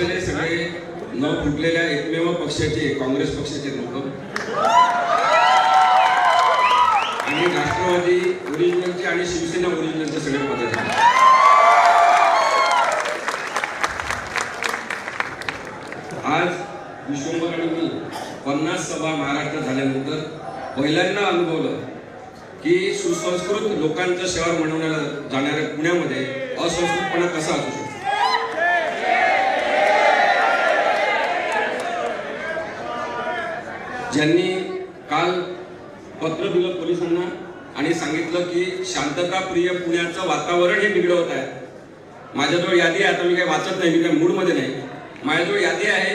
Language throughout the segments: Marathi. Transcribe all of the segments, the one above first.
बसलेले सगळे न फुटलेल्या एकमेव पक्षाचे काँग्रेस पक्षाचे लोक. आणि राष्ट्रवादी ओरिजिनलचे आणि शिवसेना ओरिजिनलचे सगळे पदाधिकारी. आज विश्वंभर आणि मी पन्नास सभा महाराष्ट्रात झाल्यानंतर पहिल्यांदा अनुभवलं की सुसंस्कृत लोकांचं शहर म्हणवण्याला जाणाऱ्या पुण्यामध्ये असंस्कृतपणा कसा असू शकतो? ज्यांनी काल पत्र दिलं पोलिसांना आणि सांगितलं की शांतताप्रिय पुण्याचं वातावरण हे बिघडवत आहे. माझ्याजवळ यादी आहे आता मी काही वाचत नाही मी काही मूडमध्ये नाही. माझ्याजवळ यादी आहे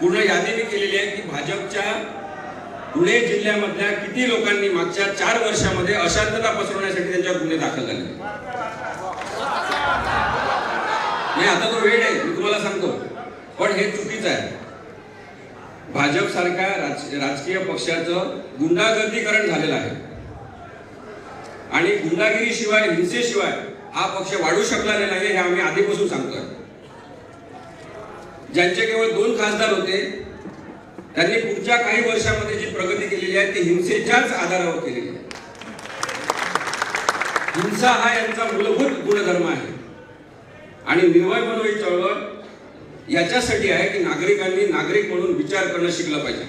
पूर्ण यादी मी केलेली आहे की भाजपच्या पुणे जिल्ह्यामधल्या किती लोकांनी मागच्या चार वर्षामध्ये अशांतता पसरवण्यासाठी त्यांच्यावर गुन्हे दाखल झाले. नाही आता तो वेळ आहे मी तुम्हाला सांगतो. पण हे चुकीचं आहे. भाजप सारख्या राज- राजकीय पक्षाचं गुंडागर्दीकरण झालेलं आहे. आणि गुंडागिरीशिवाय हिंसेशिवाय हा पक्ष वाढू शकला नाही हे आम्ही आधीपासून सांगतोय. ज्यांचे केवळ दोन खासदार होते त्यांनी पुढच्या काही वर्षामध्ये जी प्रगती केलेली आहे ती हिंसेच्याच आधारावर केलेली आहे. हिंसा हा यांचा मूलभूत गुणधर्म आहे. आणि निर्भय बनो चळवळ याच्यासाठी आहे की नागरिकांनी नागरिक म्हणून विचार करणं शिकलं पाहिजे.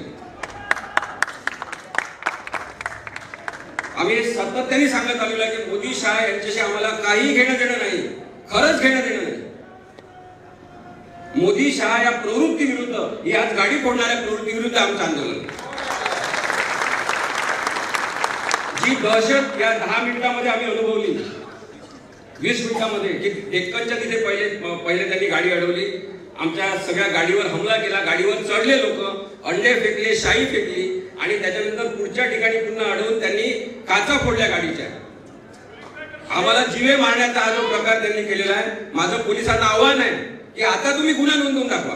आम्ही सातत्याने सांगत आलेलो आहे की मोदी शहा यांच्याशी आम्हाला काही घेणं देणं नाही खरंच घेणं देणं नाही. मोदी शहा या प्रवृत्ती विरुद्ध ही आज गाडी फोडणाऱ्या प्रवृत्ती विरुद्ध आमचं आंदोलन. जी दहशत या दहा मिनिटामध्ये आम्ही अनुभवली वीस मिनिटामध्ये की डेक्कनच्या तिथे पहिले पहिले त्यांनी गाडी अडवली आमच्या सगळ्या गाडीवर हमला केला गाडीवर चढले लोक अंडे फेकले शाई फेकली आणि त्याच्यानंतर पुढच्या ठिकाणी पुन्हा अडवून त्यांनी काचा फोडल्या गाडीच्या. आम्हाला जीवे मारण्याचा हा जो प्रकार त्यांनी केलेला आहे माझं पोलिसांना आव्हान आहे की आता तुम्ही गुन्हा नोंदवून दाखवा.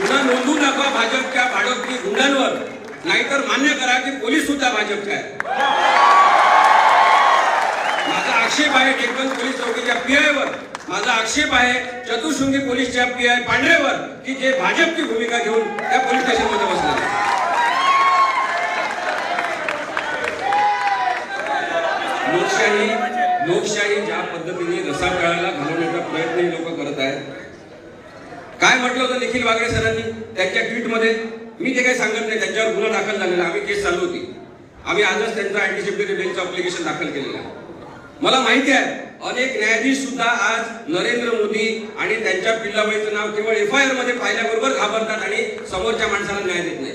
गुन्हा नोंदवून दाखवा भाजपच्या भाडोत्री गुंडांवर. नाहीतर मान्य करा की पोलीस सुद्धा भाजपचे आहेत. आक्षेप आहे डेक्कन पोलीस चौकीच्या पीआयवर माझा आक्षेप आहे चतुर्शृंगी पोलीसच्या पीआय पांढरेवर की जे भाजपची भूमिका घेऊन त्या पोलीस स्टेशनमध्ये बसले. लोकशाही लोकशाही ज्या पद्धतीने रसातळाला घालवण्याचा प्रयत्न लोक करत आहेत. काय म्हटलं होतं निखिल वागळे सरांनी? त्यांच्या ट्विटमध्ये? मी ते काही सांगत नाही त्यांच्यावर गुन्हा दाखल झालेला आम्ही केस चालू होती. आम्ही आजच त्यांचा अँटीसिपेटरी बेलचं अप्लिकेशन दाखल केलेलं आहे. मला माहिती आहे अनेक न्यायाधीश सुद्धा आज नरेंद्र मोदी आणि त्यांच्या पिल्लाबाईचं नाव केवळ एफ आय आरमध्ये पाहिल्याबरोबर घाबरतात आणि समोरच्या माणसाला न्याय देत नाही.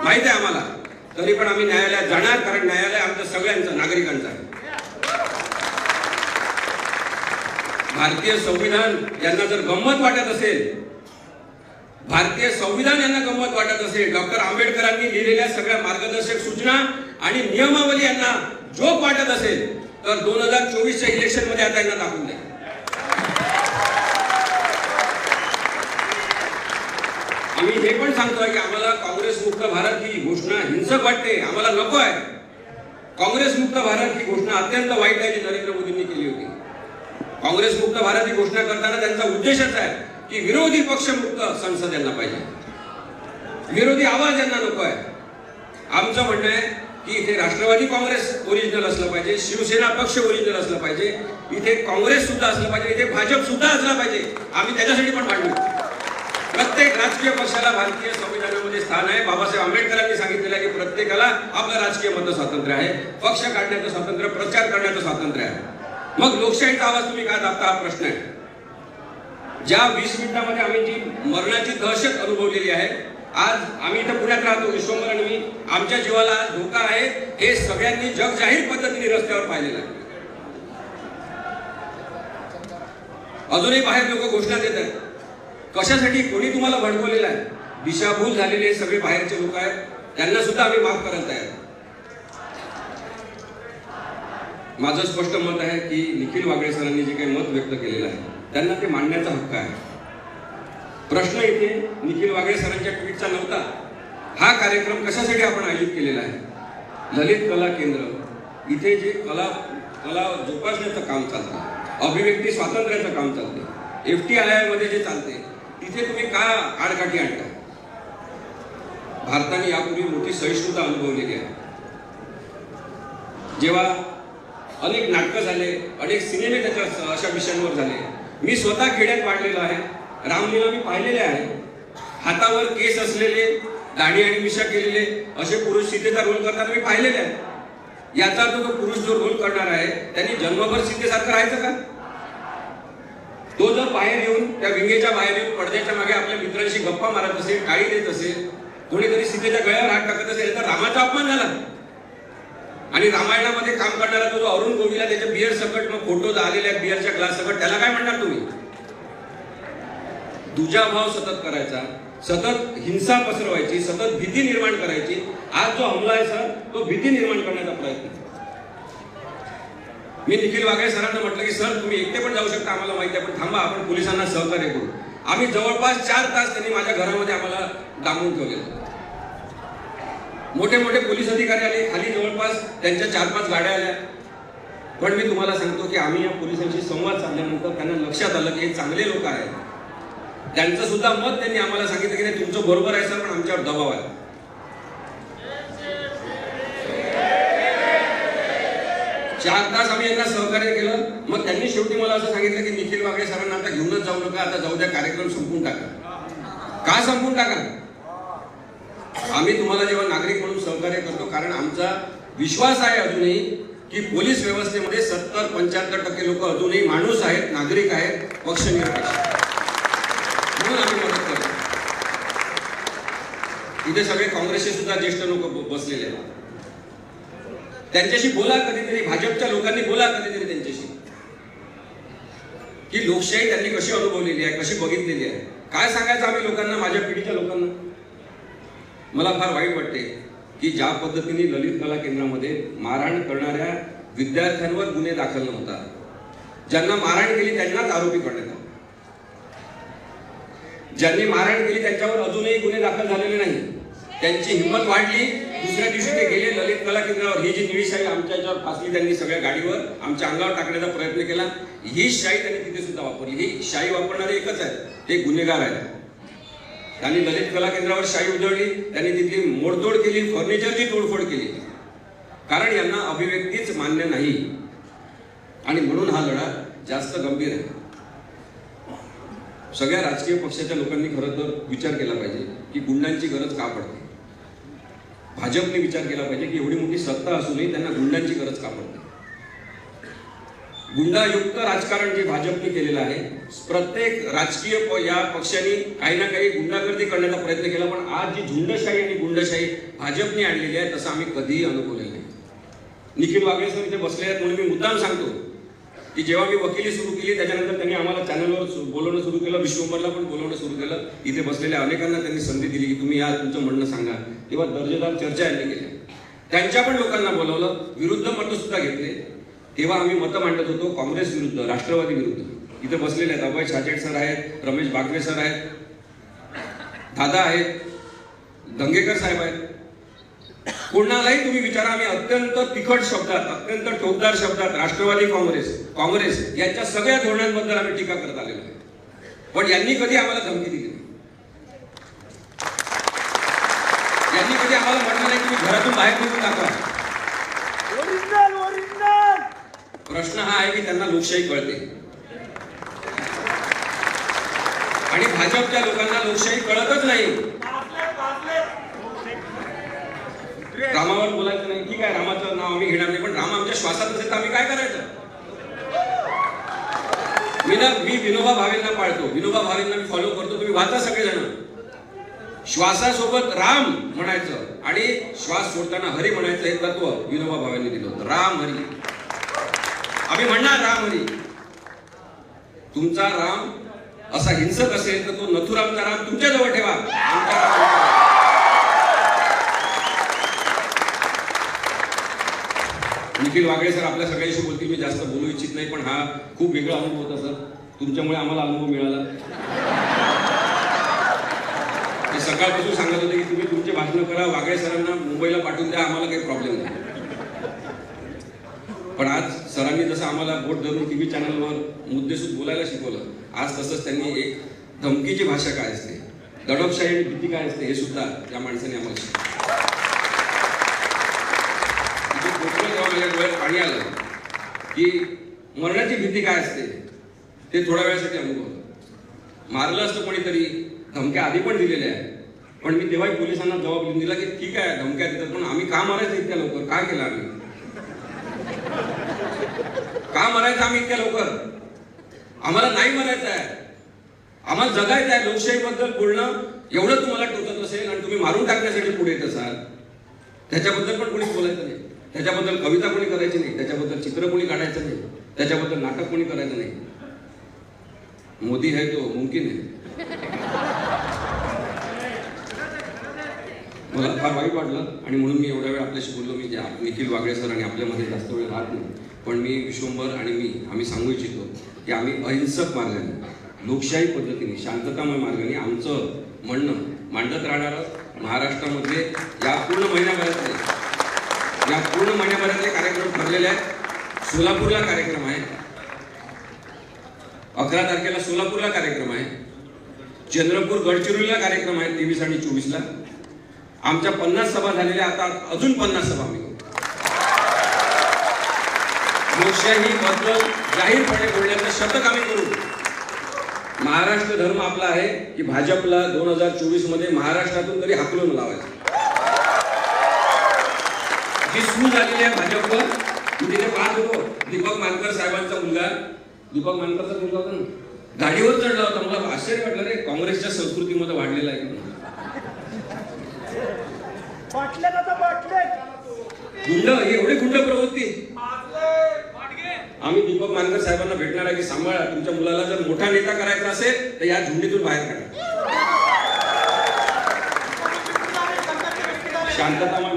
माहिती आहे आम्हाला. तरी पण आम्ही न्यायालयात जाणार कारण न्यायालय आमचं सगळ्यांचं नागरिकांचं आहे. भारतीय संविधान यांना जर गंमत वाटत असेल भारतीय संविधान यांना गंमत वाटत असेल डॉक्टर आंबेडकरांनी लिहिलेल्या सगळ्या मार्गदर्शक सूचना आणि नियमावली यांना जोक वाटत असेल तर दोन हजार चोवीसच्या इलेक्शनमध्ये आता यांना दाखवून द्या. आम्ही हे पण सांगतोय की आम्हाला काँग्रेस मुक्त भारत ही घोषणा हिंसक वाटते आम्हाला नको आहे. काँग्रेस मुक्त भारत ही घोषणा अत्यंत वाईट आहे जी नरेंद्र मोदींनी केली होती. काँग्रेस मुक्त भारत ही घोषणा करताना त्यांचा उद्देशच आहे की विरोधी पक्ष मुक्त संसद यांना पाहिजे. विरोधी आवाज यांना नको आहे. आमचं म्हणणं आहे की इथे राष्ट्रवादी काँग्रेस ओरिजिनल असलं पाहिजे शिवसेना पक्ष ओरिजिनल असलं पाहिजे इथे काँग्रेस सुद्धा असलं पाहिजे इथे भाजप सुद्धा असलं पाहिजे आम्ही त्याच्यासाठी पण भांडू. प्रत्येक राजकीय पक्षाला भारतीय संविधानामध्ये स्थान आहे. बाबासाहेब आंबेडकरांनी सांगितलेलं आहे की प्रत्येकाला आपलं राजकीय मत स्वातंत्र्य आहे. पक्ष काढण्याचं स्वातंत्र्य प्रचार करण्याचं स्वातंत्र्य आहे. मग लोकशाहीचा आवाज तुम्ही काय दाबता? हा प्रश्न आहे. ज्या वीस मिनिटामध्ये आम्ही जी मरणाची दहशत अनुभवलेली आहे आज आम्ही इथं पुण्यात राहतो विश्वंभर आणि मी. आमच्या जीवाला आज धोका आहे. हे सगळ्यांनी जग जाहीर पद्धतीने रस्त्यावर पाहिलेलं आहे. अजूनही बाहेर लोक घोषणा देत आहेत. कशासाठी कोणी तुम्हाला भडकवलेलं आहे? दिशाभूल झालेले सगळे बाहेरचे लोक आहेत. त्यांना सुद्धा आम्ही माफ करत आहे. माझं स्पष्ट मत आहे की निखिल वागळे सरांनी जे काही मत व्यक्त केलेलं आहे त्यांना ते मांडण्याचा हक्क आहे. प्रश्न इथे निखिल वागळे सरांच्या ट्विटचा नव्हता. हा कार्यक्रम कशासाठी आपण आयोजित केलेला आहे? ललित कला केंद्र. इथे जे कला कला जोपासण्याचं काम चालतं अभिव्यक्ती स्वातंत्र्याचं काम चालतं एफ टी आयमध्ये जे चालते तिथे तुम्ही का आडकाठी आणता? भारताने यापूर्वी मोठी सहिष्णुता अनुभवलेली आहे. जेव्हा अनेक नाटकं झाले अनेक सिनेमे त्याच्या अशा विषयांवर झाले. मी स्वतः खेड्यात वाढलेलो आहे. रामलीला मी पाहिलेले आहे. हातावर केस असलेले दाढी आणि मिशा केलेले असे पुरुष सीतेचा रोल करताना मी पाहिलेले आहे. याचा अर्थ तो पुरुष जो रोल करणार आहे त्यांनी जन्मभर सीतेसारखं राहायचं का? तो जर बाहेर येऊन त्या विंगेच्या बाहेर येऊन पडद्याच्या मागे आपल्या मित्रांशी गप्पा मारत असेल टाळी देत असेल कोणीतरी सीतेच्या गळ्यावर हात टाकत असेल तर रामाचा अपमान झाला. आणि रामायणामध्ये काम करणारा तो जो अरुण गोविला त्याच्या बियर सकट मग फोटो आलेल्या बियरच्या ग्लास सकट त्याला काय म्हणणार तुम्ही? दुजाभाव सतत करायचा सतत हिंसा पसरवायची सतत भीती निर्माण करायची. आज जो हमला आहे सर तो भीती निर्माण करण्याचा प्रयत्न. मी निखिल वाघे सरांना म्हटलं की सर तुम्ही एकटे पण जाऊ शकता आम्हाला माहिती आहे पण थांबा आपण पोलिसांना सहकार्य करू. आम्ही जवळपास चार तास त्यांनी माझ्या घरामध्ये आम्हाला डांबून ठेवलेलं. मोठे मोठे पोलीस अधिकारी आले खाली जवळपास त्यांच्या चार पाच गाड्या आल्या. पण मी तुम्हाला सांगतो की आम्ही या पोलिसांशी संवाद साधल्यानंतर त्यांना लक्षात आलं की हे चांगले लोक आहेत. त्यांचं सुद्धा मत त्यांनी आम्हाला सांगितलं की नाही तुमचं बरोबर आहे सर पण आमच्यावर दबाव आहे. चार तास आम्ही यांना सहकार्य केलं. मग त्यांनी शेवटी मला असं सांगितलं की निखिल वागळे सरांना आता घेऊनच जाऊ नका आता जाऊ द्या कार्यक्रम संपून टाका. का संपून टाका? आम्ही तुम्हाला जेव्हा नागरिक म्हणून सहकार्य करतो कारण आमचा विश्वास आहे अजूनही की पोलीस व्यवस्थेमध्ये सत्तर पंच्याहत्तर टक्के लोक अजूनही माणूस आहेत नागरिक आहेत पक्षनिरपेक्ष म्हणून आम्ही मदत करतो इथे सगळे काँग्रेसचे सुद्धा ज्येष्ठ लोक बसलेले आहेत. त्यांच्याशी बोला कधीतरी भाजपच्या लोकांनी बोला कधीतरी त्यांच्याशी. की लोकशाही त्यांनी कशी अनुभवलेली आहे कशी बघितलेली आहे? काय सांगायचं आम्ही लोकांना माझ्या पिढीच्या लोकांना? मला फार वाईट वाटते की ज्या पद्धतीने ललित कला केंद्रामध्ये मारहाण करणाऱ्या विद्यार्थ्यांवर गुन्हे दाखल नव्हता. ज्यांना मारहाण केली त्यांनाच आरोपी करण्यात आला. ज्यांनी मारहाण केली त्यांच्यावर अजूनही गुन्हे दाखल झालेले नाही. त्यांची हिंमत वाढली. दुसऱ्या दिवशी ते गेले ललित कला केंद्रावर. ही जी निळी शाही आमच्या याच्यावर फासली त्यांनी सगळ्या गाडीवर आमच्या अंगावर टाकण्याचा प्रयत्न केला. ही शाही त्यांनी तिथे सुद्धा वापरली. ही शाही वापरणारे एकच आहेत. ते गुन्हेगार आहेत. त्यांनी ललित कला केंद्रावर शाही उजळली त्यांनी तिथली मोडतोड केली फर्निचरची तोडफोड केली. कारण यांना अभिव्यक्तीच मान्य नाही. आणि म्हणून हा लढा जास्त गंभीर आहे. सगळ्या राजकीय पक्षाच्या लोकांनी खरं तर विचार केला पाहिजे की गुंडांची गरज का पडते? भाजपने विचार केला पाहिजे की एवढी मोठी सत्ता असूनही त्यांना गुंडांची गरज का पडते? गुंडायुक्त राजकारण जे भाजपने केलेलं आहे प्रत्येक राजकीय प- या पक्षाने काही ना काही गुंडागर्दी करण्याचा प्रयत्न केला पण आज जी झुंडशाही आणि गुंडशाही भाजपने आणलेली आहे तसं आम्ही कधीही अनुभवलेलं नाही. निखिल वागळे सर इथे बसले आहेत म्हणून मी मुद्दाम सांगतो की जेव्हा मी वकिली सुरू केली त्याच्यानंतर त्यांनी आम्हाला चॅनलवर बोलवणं सुरू केलं विश्वभरला पण बोलवणं सुरू केलं. इथे बसलेल्या अनेकांना त्यांनी संधी दिली की तुम्ही या तुमचं म्हणणं सांगा. तेव्हा दर्जेदार चर्चा यांनी केल्या त्यांच्या पण लोकांना बोलवलं विरुद्ध मतं सुद्धा घेतले. तेव्हा आम्ही मतं मांडत होतो काँग्रेस विरुद्ध राष्ट्रवादी विरुद्ध. इथे बसलेले आहेत अभय छाचेट सर आहेत रमेश बागवे सर आहेत दादा आहेत दंगेकर साहेब आहेत. कोणालाही तुम्ही विचारा आम्ही अत्यंत तिखट शब्दात अत्यंत टोकदार शब्दात राष्ट्रवादी काँग्रेस काँग्रेस यांच्या सगळ्या धोरणांबद्दल आम्ही टीका करत आलेलो आहे. पण यांनी कधी आम्हाला धमकी दिली नाही. यांनी कधी आम्हाला म्हटलं नाही की घरातून बाहेर निघून टाका? प्रश्न हा आहे की त्यांना लोकशाही कळते. आणि भाजपच्या लोकांना लोकशाही कळतच नाही. रामावर बोलायचं नाही. ठीक आहे रामाचं नाव आम्ही घेणार नाही पण राम आमच्या श्वासात असेल तर आम्ही काय करायचं? मी ना मी विनोबा भावेंना पाळतो. विनोबा भावेंना मी फॉलो करतो. तुम्ही वाचा सगळेजण. श्वासासोबत राम म्हणायचं आणि श्वास सोडताना हरी म्हणायचं हे तत्व विनोबा भावेंनी दिलं होतं. राम हरी. आम्ही म्हणणार राम हरी. तुमचा राम असा हिंसक असेल तर तो नथुरामचा राम तुमच्या जवळ ठेवा. आमचा आणखी वागळे सर आपल्या सगळ्यांशी बोलतील. मी जास्त बोलू इच्छित नाही पण हा खूप वेगळा अनुभव होता सर. तुमच्यामुळे आम्हाला अनुभव मिळाला. सकाळपासून सांगत होते की तुम्ही तुमचे भाषण करा वागळे सरांना मुंबईला पाठवून द्या आम्हाला काही प्रॉब्लेम नाही. पण आज सरांनी जसं आम्हाला बोट धरून टीव्ही चॅनलवर मुद्देसूद बोलायला शिकवलं आज तसंच त्यांनी एक धमकीची भाषा काय असते? दडपशाही आणि भीती काय असते? हे सुद्धा त्या माणसाने आम्हाला शिकवलं माझ्या डोळ्यात पाणी आलं. की मरणाची भीती काय असते ते थोड्या वेळासाठी अनुभवलं मारलं असतं कोणीतरी धमक्या आधी पण दिलेल्या आहेत. पण मी तेव्हाही पोलिसांना जबाब देऊन दिला की ठीक आहे धमक्या देतात पण आम्ही का मारायचं इतक्या लवकर? काय केलं आम्ही? का मारायचं आम्ही इतक्या लवकर? आम्हाला नाही मारायचं आहे. आम्हाला जगायचं आहे. लोकशाहीबद्दल बोलणं एवढं तुम्हाला टोचत असेल आणि तुम्ही मारून टाकण्यासाठी पुढे येत असाल त्याच्याबद्दल पण कोणीच बोलायचं नाही. त्याच्याबद्दल कविता कोणी करायची नाही त्याच्याबद्दल चित्र कोणी काढायचं नाही त्याच्याबद्दल नाटक कोणी करायचं नाही. मोदी है तो मुमकिन है मला फार वाईट वाटलं आणि म्हणून मी एवढ्या वेळ आपल्याशी बोललो. मी जे निखिल वागळे सर आणि आपल्यामध्ये जास्त वेळ राहत नाही पण मी विश्वंभर आणि मी आम्ही सांगू इच्छितो की आम्ही अहिंसक मार्गाने लोकशाही पद्धतीने शांततामय मार्गाने आमचं म्हणणं मांडत राहणार महाराष्ट्रामध्ये या पूर्ण महिन्याभरातले या पूर्ण महिन्याभरातले कार्यक्रम ठरलेले आहेत. सोलापूरला कार्यक्रम आहे. अकरा तारखेला सोलापूरला कार्यक्रम आहे. चंद्रपूर गडचिरोलीला कार्यक्रम आहे तेवीस आणि चोवीसला. आमच्या पन्नास सभा झालेल्या आता अजून पन्नास सभा मी लोकशाही बद्दल जाहीरपणे बोलण्याचं शतक आम्ही करू. महाराष्ट्र धर्म आपला आहे की भाजपला दोन हजार चोवीसमध्ये महाराष्ट्रातून तरी हाकलून लावायचं. सूज आलेली आहे भाजपवर. मी तिथे पाहत होतो. दीपक मानकर साहेबांचा मुलगा. दीपक मानकरचा मुलगा होता ना. गाडीवर चढला होता. मला आश्चर्य वाटलं रे काँग्रेसच्या संस्कृतीमध्ये वाढलेला आहे गुंड ही एवढी गुंड प्रवृत्ती. आम्ही दीपक मानकर साहेबांना भेटणार आहे की सांभाळा. तुमच्या मुलाला जर मोठा नेता करायचा असेल तर या झुंडीतून बाहेर काढा. शांततामय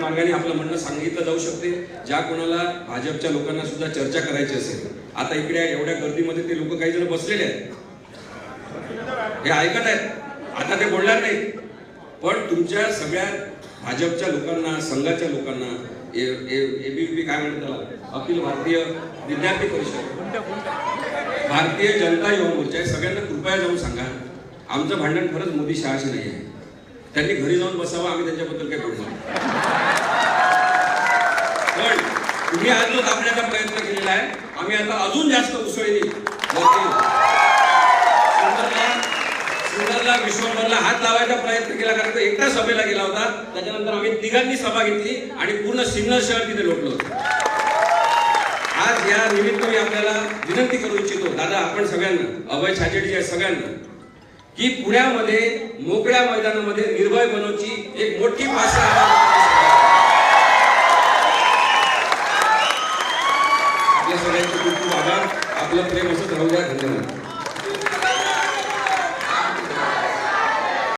मार्गाने मार्गाने आपलं म्हणणं सांगितलं जाऊ शकते. ज्या कोणाला भाजपच्या लोकांना सुद्धा चर्चा करायची असेल. आता इकडे एवढ्या गर्दीमध्ये ते लोक काही जण बसलेले आहेत. हे ऐकत आहेत. आता ते बोलणार नाही. पण तुमच्या सगळ्या भाजपच्या लोकांना संघाच्या लोकांना एबीपी काय म्हणतात त्याला? अखिल भारतीय विद्यार्थी परिषद. भारतीय जनता युवा मोर्चा आहे. सगळ्यांना कृपया जाऊन सांगा. आमचं भांडण खरंच मोदी शहाशी नाही आहे. त्यांनी घरी जाऊन बसावं आम्ही त्यांच्याबद्दल काही बोलणार? तुम्ही आज जो दाखवण्याचा प्रयत्न केलेला आहे. आम्ही आता अजून जास्त उसळी सुंदरला सुंदरला विश्वभरला हात लावायचा प्रयत्न केला कारण एकटा सभेला गेला होता. त्याच्यानंतर आम्ही तिघांनी सभा घेतली आणि पूर्ण सिन्नर शहर तिथे लोटलो आज या निमित्त मी आपल्याला विनंती करू इच्छितो दादा आपण सगळ्यांना अभय छाजेडजी आहे सगळ्यांना की पुण्यामध्ये मोकळ्या मैदानामध्ये निर्भय बनवची एक मोठी भाषा आपलं प्रेम असंच राहू द्या धन्यवाद.